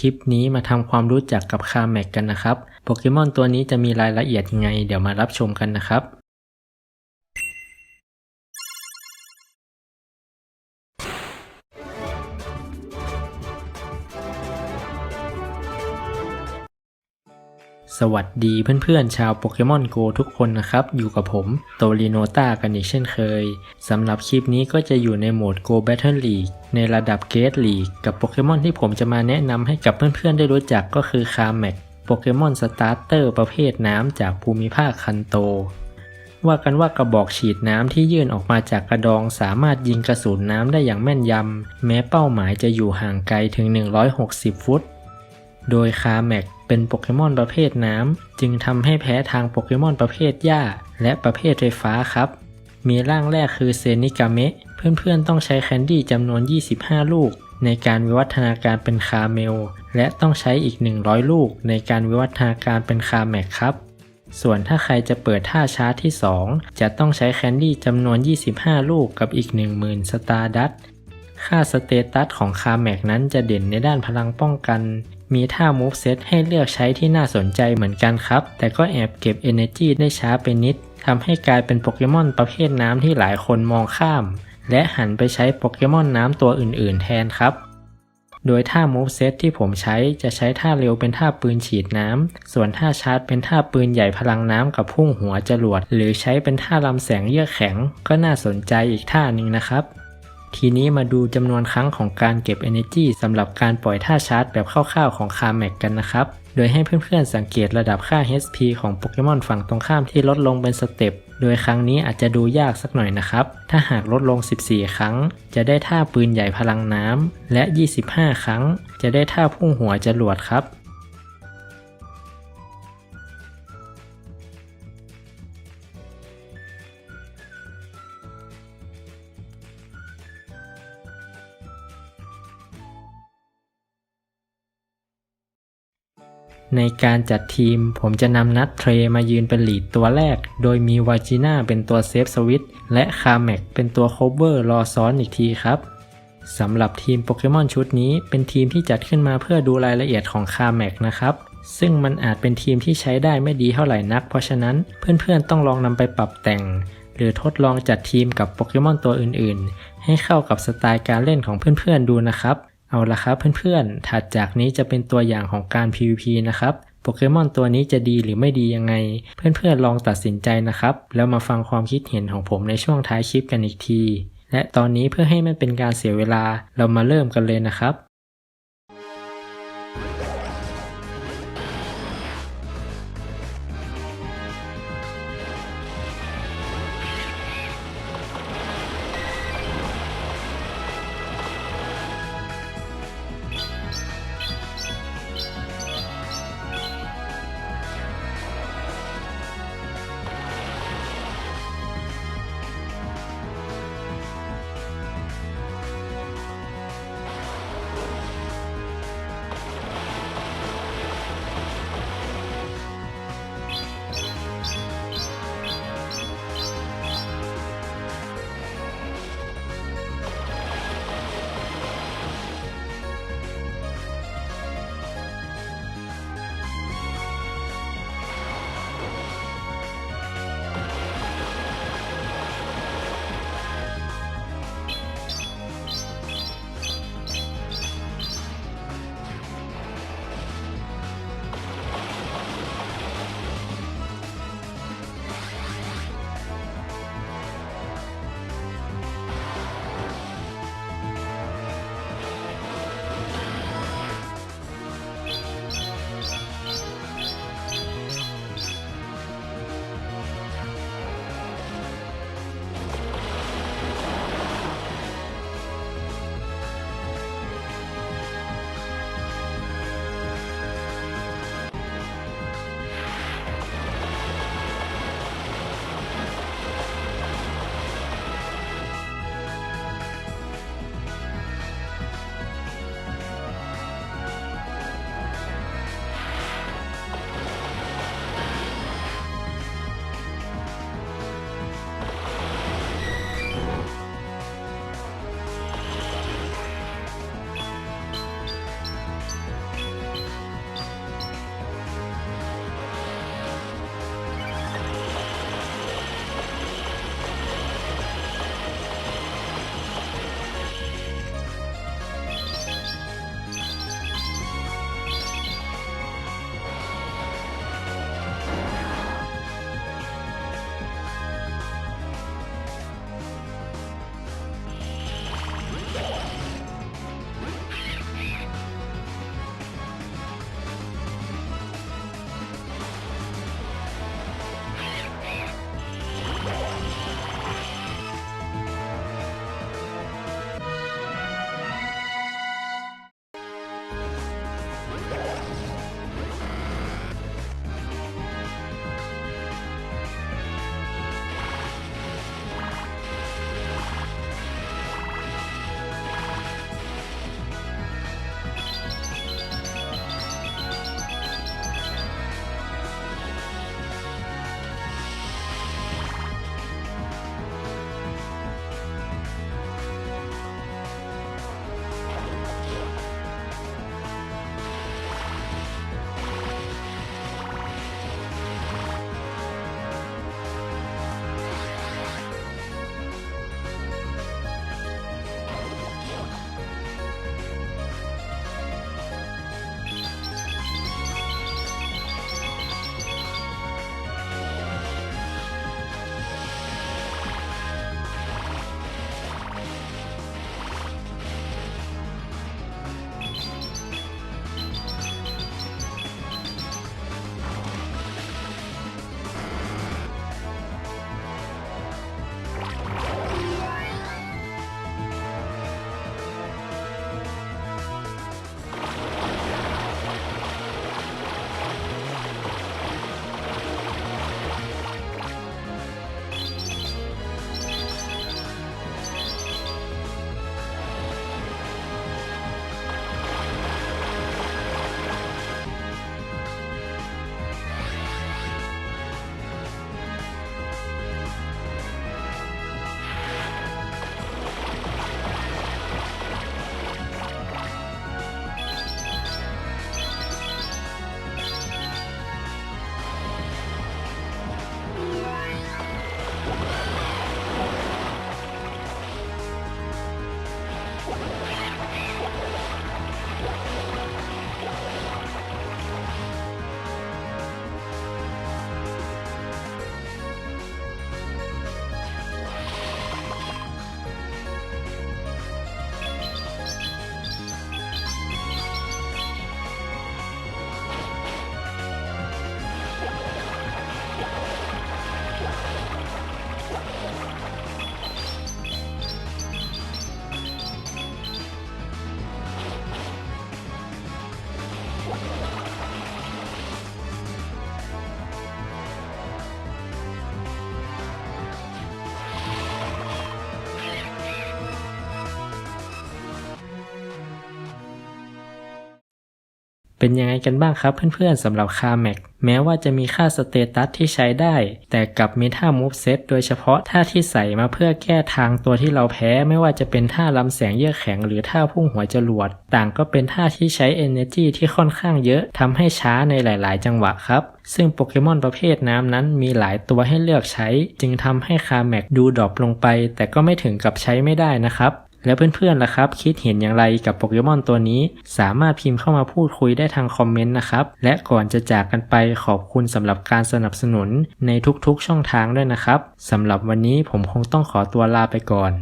คลิปนี้มาทำความรู้จักกับคาแม็กกันนะครับ โปเกมอนตัวนี้จะมีรายละเอียดยังไง เดี๋ยวมารับชมกันนะครับ สวัสดีเพื่อนๆ ชาวโปเกมอนโกทุกคนนะครับ อยู่กับผมโตริโนต้ากันอีกเช่นเคย สำหรับคลิปนี้ก็จะอยู่ในโหมด Go Battle League ในระดับ Gate League กับโปเกมอนที่ผมจะมาแนะนำให้กับเพื่อนๆ ได้รู้จักก็คือคาแมกโปเกมอนสตาร์เตอร์ประเภทน้ำจากภูมิภาคคันโต ว่ากันว่ากระบอกฉีดน้ำที่ยื่นออกมาจากกระดองสามารถยิงกระสุนน้ำได้อย่างแม่นยำแม้เป้าหมายจะอยู่ห่างไกลถึง 160 ฟุต โดยคาแม็กเป็นโปเกมอนประเภทน้ำ จึงทำให้แพ้ทางโปเกมอนประเภทหญ้า และประเภทไฟฟ้าครับ มีร่างแรกคือเซนิกาเมะ เพื่อนๆต้องใช้แคนดี้จำนวน 25 ลูก ในการวิวัฒนาการเป็นคาเมล และต้องใช้อีก 100 ลูก ในการวิวัฒนาการเป็นคาแม็กครับ ส่วนถ้าใครจะเปิดท่าชาร์จที่ 2 จะต้องใช้แคนดี้จำนวน 25 ลูกกับอีก 10,000 สตาร์ดัต ค่าสเตตัสของคาแม็กนั้นจะเด่นในด้านพลังป้องกัน มีท่ามูฟเซตให้เลือกใช้ที่น่าสนใจเหมือนกันครับ แต่ก็แอบเก็บ Energy ได้ช้าไปนิดทำให้กลายเป็นโปเกมอนประเภทน้ำที่หลายคนมองข้าม และหันไปใช้โปเกมอนน้ำตัวอื่นๆ แทนครับ โดยท่ามูฟเซตที่ผมใช้จะใช้ท่าเร็วเป็นท่าปืนฉีดน้ำ ส่วนท่าชาร์จเป็นท่าปืนใหญ่พลังน้ำกับพุ่งหัวจรวด หรือใช้เป็นท่าลำแสงเยือกแข็ง ก็น่าสนใจอีกท่าหนึ่งนะครับ ทีนี้มาดูจำนวนครั้งของการเก็บ Energy สำหรับการปล่อยท่าชาร์จแบบคร่าวๆของคาแม็กกันนะครับ โดยให้เพื่อนๆสังเกตระดับค่า HP ของโปเกมอนฝั่งตรงข้ามที่ลดลงเป็นสเต็ป โดยครั้งนี้อาจจะดูยากสักหน่อยนะครับ ถ้าหากลดลง 14 ครั้ง จะได้ท่าปืนใหญ่พลังน้ำ และ 25 ครั้ง จะได้ท่าพุ่งหัวจรวดครับ ในการจัดทีมผมจะนำนัดเทรมายืนเป็นหลีดตัวแรก โดยมีวาจิน่าเป็นตัวเซฟสวิตและคาแม็กเป็นตัวโคเวอร์รอซ้อนอีกทีครับสำหรับทีมโปเกมอนชุดนี้เป็นทีมที่จัดขึ้นมาเพื่อดูรายละเอียดของคาแม็กนะครับ ซึ่งมันอาจเป็นทีมที่ใช้ได้ไม่ดีเท่าไหร่นัก เพราะฉะนั้นเพื่อนๆต้องลองนำไปปรับแต่ง หรือทดลองจัดทีมกับโปเกมอนตัวอื่นๆ ให้เข้ากับสไตล์การเล่นของเพื่อนๆดูนะครับ เอาละครับเพื่อนๆ ถัดจากนี้จะเป็นตัวอย่างของการ PVP นะครับ โปเกมอนตัวนี้จะดีหรือไม่ดียังไง เพื่อนๆ ลองตัดสินใจนะครับ แล้วมาฟังความคิดเห็นของผมในช่วงท้ายคลิปกันอีกที และตอนนี้เพื่อให้มันเป็นการเสียเวลา เรามาเริ่มกันเลยนะครับ เป็นยังไงกันบ้างครับเพื่อนๆสำหรับคาแม็กแม้ว่าจะมีค่าสเตตัสที่ใช้ได้ แต่กับมีท่ามูฟเซตโดยเฉพาะท่าที่ใส่มาเพื่อแก้ทางตัวที่เราแพ้ไม่ว่าจะเป็นท่าลำแสงเยือกแข็งหรือท่าพุ่งหัวจรวด ต่างก็เป็นท่าที่ใช้ Energy ที่ค่อนข้างเยอะทำให้ช้าในหลาย ๆ จังหวะครับ ซึ่งโปเกมอนประเภทน้ำนั้นมีหลายตัวให้เลือกใช้ จึงทำให้คาแม็กดูดรอปลงไป แต่ก็ไม่ถึงกับใช้ไม่ได้นะครับ แล้วเพื่อนๆล่ะครับ คิดเห็นอย่างไรกับโปเกมอนตัวนี้ สามารถพิมพ์เข้ามาพูดคุยได้ทางคอมเมนต์นะครับ และก่อนจะจากกันไปขอบคุณสำหรับการสนับสนุนในทุกๆช่องทางด้วยนะครับสำหรับวันนี้ผมคงต้องขอตัวลาไปก่อน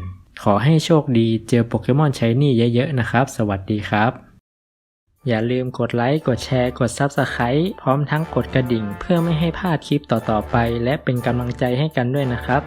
ขอให้โชคดีเจอโปเกมอนใช้นี่เยอะๆนะครับ สวัสดีครับอย่าลืมกดไลค์ กดแชร์ กด Subscribe พร้อมทั้งกดกระดิ่ง เพื่อไม่ให้พลาดคลิปต่อๆไป และเป็นกำลังใจให้กันด้วยนะครับ